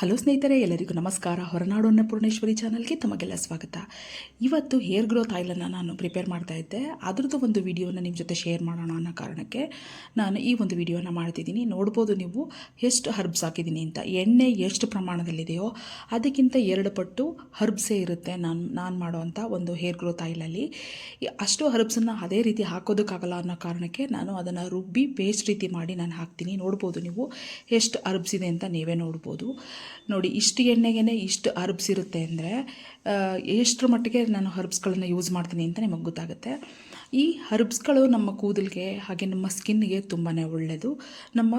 Hello ಸ್ನೇಹಿತರೆ, ಎಲ್ಲರಿಗೂ ನಮಸ್ಕಾರ. ಹೊರನಾಡು ಅನ್ನಪೂರ್ಣೇಶ್ವರಿ ಚಾನಲ್ಗೆ ತಮಗೆಲ್ಲ ಸ್ವಾಗತ. ಇವತ್ತು ಹೇರ್ ಗ್ರೋತ್ ಆಯಿಲನ್ನು ನಾನು ಪ್ರಿಪೇರ್ ಮಾಡ್ತಾ ಇದ್ದೆ. ಅದರದ್ದು ಒಂದು ವಿಡಿಯೋನ ನಿಮ್ಮ ಜೊತೆ ಶೇರ್ ಮಾಡೋಣ ಅನ್ನೋ ಕಾರಣಕ್ಕೆ ನಾನು ಈ ಒಂದು ವಿಡಿಯೋನ ಮಾಡ್ತಿದ್ದೀನಿ. ನೋಡ್ಬೋದು ನೀವು ಎಷ್ಟು ಹರ್ಬ್ಸ್ ಹಾಕಿದ್ದೀನಿ ಅಂತ. ಎಣ್ಣೆ ಎಷ್ಟು ಪ್ರಮಾಣದಲ್ಲಿದೆಯೋ ಅದಕ್ಕಿಂತ ಎರಡು ಪಟ್ಟು ಹರ್ಬ್ಸೇ ಇರುತ್ತೆ ನಾನು ನಾನು ಮಾಡೋವಂಥ ಒಂದು ಹೇರ್ ಗ್ರೋತ್ ಆಯಿಲಲ್ಲಿ. ಅಷ್ಟು ಹರ್ಬ್ಸನ್ನು ಅದೇ ರೀತಿ ಹಾಕೋದಕ್ಕಾಗಲ್ಲ ಅನ್ನೋ ಕಾರಣಕ್ಕೆ ನಾನು ಅದನ್ನು ರುಬ್ಬಿ ಪೇಸ್ಟ್ ರೀತಿ ಮಾಡಿ ನಾನು ಹಾಕ್ತೀನಿ. ನೋಡ್ಬೋದು ನೀವು ಎಷ್ಟು ಹರ್ಬ್ಸ್ ಇದೆ ಅಂತ ನೀವೇ ನೋಡ್ಬೋದು. ನೋಡಿ, ಇಷ್ಟು ಎಣ್ಣೆಗೆ ಇಷ್ಟು ಹರ್ಬ್ಸ್ ಇರುತ್ತೆ ಅಂದರೆ ಎಷ್ಟರ ಮಟ್ಟಿಗೆ ನಾನು ಹರ್ಬ್ಸ್ಗಳನ್ನು ಯೂಸ್ ಮಾಡ್ತೀನಿ ಅಂತ ನಿಮಗೆ ಗೊತ್ತಾಗುತ್ತೆ. ಈ ಹರ್ಬ್ಸ್ಗಳು ನಮ್ಮ ಕೂದಲಿಗೆ ಹಾಗೆ ನಮ್ಮ ಸ್ಕಿನ್ಗೆ ತುಂಬಾ ಒಳ್ಳೆಯದು ನಮ್ಮ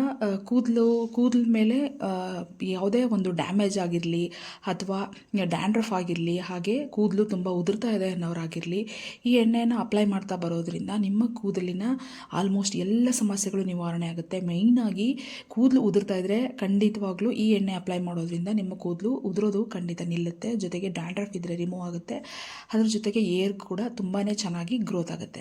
ಕೂದಲು, ಕೂದಲ ಮೇಲೆ ಯಾವುದೇ ಒಂದು ಡ್ಯಾಮೇಜ್ ಆಗಿರಲಿ ಅಥವಾ ಡ್ಯಾಂಡ್ರಫ್ ಆಗಿರಲಿ, ಹಾಗೆ ಕೂದಲು ತುಂಬ ಉದುರ್ತಾ ಇದೆ ಅನ್ನೋರಾಗಿರಲಿ, ಈ ಎಣ್ಣೆಯನ್ನು ಅಪ್ಲೈ ಮಾಡ್ತಾ ಬರೋದ್ರಿಂದ ನಿಮ್ಮ ಕೂದಲಿನ ಆಲ್ಮೋಸ್ಟ್ ಎಲ್ಲ ಸಮಸ್ಯೆಗಳು ನಿವಾರಣೆ ಆಗುತ್ತೆ. ಮೇಯ್ನಾಗಿ ಕೂದಲು ಉದುರ್ತಾ ಇದ್ದರೆ ಖಂಡಿತವಾಗ್ಲೂ ಈ ಎಣ್ಣೆ ಅಪ್ಲೈ ಮಾಡೋದ್ರಿಂದ ನಿಮ್ಮ ಕೂದಲು ಉದುರೋದು ಖಂಡಿತ ನಿಲ್ಲುತ್ತೆ. ಜೊತೆಗೆ ಡ್ಯಾಂಡ್ರಫ್ ಇದ್ದರೆ ರಿಮೂವ್ ಆಗುತ್ತೆ. ಅದ್ರ ಜೊತೆಗೆ ಏರ್ ಕೂಡ ತುಂಬಾ ಚೆನ್ನಾಗಿ ಗ್ರೋತ್ ಆಗುತ್ತೆ.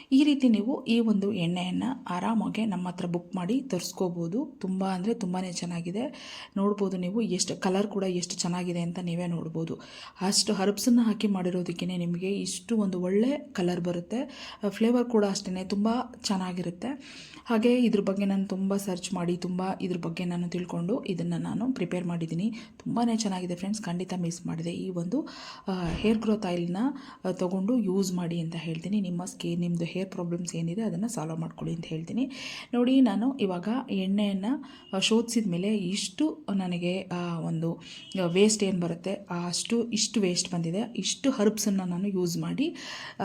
ಈ ರೀತಿ ನೀವು ಈ ಒಂದು ಎಣ್ಣೆಯನ್ನು ಆರಾಮಾಗಿ ನಮ್ಮ ಹತ್ರ ಬುಕ್ ಮಾಡಿ ತರಿಸ್ಕೋಬೋದು. ತುಂಬ ಅಂದರೆ ತುಂಬಾ ಚೆನ್ನಾಗಿದೆ. ನೋಡ್ಬೋದು ನೀವು ಎಷ್ಟು ಕಲರ್ ಕೂಡ ಎಷ್ಟು ಚೆನ್ನಾಗಿದೆ ಅಂತ ನೀವೇ ನೋಡ್ಬೋದು. ಅಷ್ಟು ಹರ್ಬ್ಸನ್ನು ಹಾಕಿ ಮಾಡಿರೋದಕ್ಕೇ ನಿಮಗೆ ಇಷ್ಟು ಒಂದು ಒಳ್ಳೆ ಕಲರ್ ಬರುತ್ತೆ. ಫ್ಲೇವರ್ ಕೂಡ ಅಷ್ಟೇ ತುಂಬ ಚೆನ್ನಾಗಿರುತ್ತೆ. ಹಾಗೆ ಇದ್ರ ಬಗ್ಗೆ ನಾನು ತುಂಬ ಸರ್ಚ್ ಮಾಡಿ, ತುಂಬ ಇದ್ರ ಬಗ್ಗೆ ನಾನು ತಿಳ್ಕೊಂಡು ಇದನ್ನು ನಾನು ಪ್ರಿಪೇರ್ ಮಾಡಿದ್ದೀನಿ. ತುಂಬಾ ಚೆನ್ನಾಗಿದೆ ಫ್ರೆಂಡ್ಸ್ ಖಂಡಿತ ಮಿಸ್ ಮಾಡಿದೆ. ಈ ಒಂದು ಹೇರ್ ಗ್ರೋತ್ ಆಯಿಲ್ನ ತೊಗೊಂಡು ಯೂಸ್ ಮಾಡಿ ಅಂತ ಹೇಳ್ತೀನಿ. ನಿಮ್ಮ ಸ್ಕಿನ್ ನಿಮ್ಮದು ಹೇರ್ ಪ್ರಾಬ್ಲಮ್ಸ್ ಏನಿದೆ ಅದನ್ನು ಸಾಲ್ವ್ ಮಾಡ್ಕೊಳ್ಳಿ ಅಂತ ಹೇಳ್ತೀನಿ. ನೋಡಿ ನಾನು ಇವಾಗ ಎಣ್ಣೆಯನ್ನು ಶೋಧಿಸಿದ ಮೇಲೆ ಇಷ್ಟು ನನಗೆ ಒಂದು ವೇಸ್ಟ್ ಏನು ಬರುತ್ತೆ ಅಷ್ಟು, ಇಷ್ಟು ವೇಸ್ಟ್ ಬಂದಿದೆ, ಇಷ್ಟು ಹರ್ಬ್ಸನ್ನು ನಾನು ಯೂಸ್ ಮಾಡಿ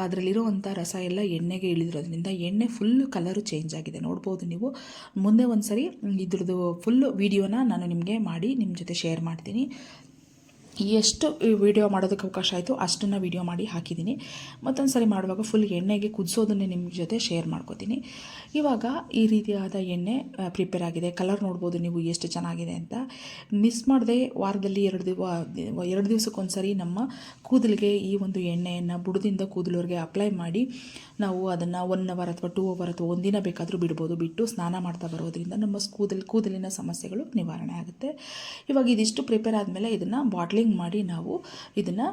ಅದರಲ್ಲಿರುವಂಥ ರಸ ಎಲ್ಲ ಎಣ್ಣೆಗೆ ಇಳಿದಿರೋದ್ರಿಂದ ಎಣ್ಣೆ ಫುಲ್ ಕಲರು ಚೇಂಜ್ ಆಗಿದೆ. ನೋಡ್ಬೋದು ನೀವು. ಮುಂದೆ ಒಂದು ಸರಿ ಇದ್ರದ್ದು ಫುಲ್ ವಿಡಿಯೋನ ನಾನು ನಿಮಗೆ ಮಾಡಿ ನಿಮ್ಮ ಜೊತೆ ಶೇರ್ ಮಾಡ್ತೀನಿ. ಎಷ್ಟು ವಿಡಿಯೋ ಮಾಡೋದಕ್ಕೆ ಅವಕಾಶ ಆಯಿತು ಅಷ್ಟನ್ನು ವಿಡಿಯೋ ಮಾಡಿ ಹಾಕಿದ್ದೀನಿ. ಮತ್ತೊಂದು ಸರಿ ಮಾಡುವಾಗ ಫುಲ್ ಎಣ್ಣೆಗೆ ಕುದಿಸೋದನ್ನೇ ನಿಮ್ಮ ಜೊತೆ ಶೇರ್ ಮಾಡ್ಕೋತೀನಿ. ಇವಾಗ ಈ ರೀತಿಯಾದ ಎಣ್ಣೆ ಪ್ರಿಪೇರ್ ಆಗಿದೆ. ಕಲರ್ ನೋಡ್ಬೋದು ನೀವು ಎಷ್ಟು ಚೆನ್ನಾಗಿದೆ ಅಂತ. ಮಿಸ್ ಮಾಡದೆ ವಾರದಲ್ಲಿ ಎರಡು ದಿವ, ಎರಡು ದಿವಸಕ್ಕೊಂದ್ಸರಿ ನಮ್ಮ ಕೂದಲಿಗೆ ಈ ಒಂದು ಎಣ್ಣೆಯನ್ನು ಬುಡದಿಂದ ಕೂದಲವ್ರಿಗೆ ಅಪ್ಲೈ ಮಾಡಿ ನಾವು ಅದನ್ನು ಒನ್ ಅವರ್ ಅಥವಾ ಟೂ ಅವರ್ ಅಥವಾ ಒಂದಿನ ಬೇಕಾದರೂ ಬಿಡ್ಬೋದು. ಬಿಟ್ಟು ಸ್ನಾನ ಮಾಡ್ತಾ ಬರೋದ್ರಿಂದ ನಮ್ಮ ಕೂದಲು, ಕೂದಲಿನ ಸಮಸ್ಯೆಗಳು ನಿವಾರಣೆ ಆಗುತ್ತೆ. ಇವಾಗ ಇದಿಷ್ಟು ಪ್ರಿಪೇರ್ ಆದಮೇಲೆ ಇದನ್ನು ಬಾಟ್ಲಿಂಗ್ ಮಾಡಿ ನಾವು ಇದನ್ನು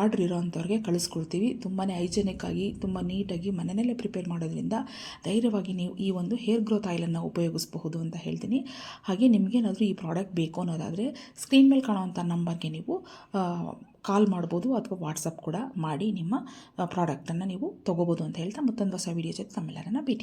ಆರ್ಡ್ರ್ ಇರೋವಂಥವ್ರಿಗೆ ಕಳಿಸ್ಕೊಳ್ತೀವಿ ತುಂಬಾ ಹೈಜೆನಿಕ್ ಆಗಿ, ತುಂಬ ನೀಟಾಗಿ ಮನೆಯಲ್ಲೇ ಪ್ರಿಪೇರ್ ಮಾಡೋದ್ರಿಂದ ಧೈರ್ಯವಾಗಿ ನೀವು ಈ ಒಂದು ಹೇರ್ ಗ್ರೋತ್ ಆಯಿಲನ್ನು ಉಪಯೋಗಿಸಬಹುದು ಅಂತ ಹೇಳ್ತೀನಿ. ಹಾಗೆ ನಿಮಗೇನಾದರೂ ಈ ಪ್ರಾಡಕ್ಟ್ ಬೇಕು ಅನ್ನೋದಾದರೆ ಸ್ಕ್ರೀನ್ ಮೇಲೆ ಕಾಣುವಂಥ ನಂಬರ್ಗೆ ನೀವು ಕಾಲ್ ಮಾಡ್ಬೋದು ಅಥವಾ ವಾಟ್ಸಪ್ ಕೂಡ ಮಾಡಿ ನಿಮ್ಮ ಪ್ರಾಡಕ್ಟನ್ನು ನೀವು ತೊಗೋಬೋದು ಅಂತ ಹೇಳ್ತಾ ಮತ್ತೊಂದು ಹೊಸ ವೀಡಿಯೋ ಜೊತೆ ತಮ್ಮೆಲ್ಲರನ್ನ ಭೇಟಿ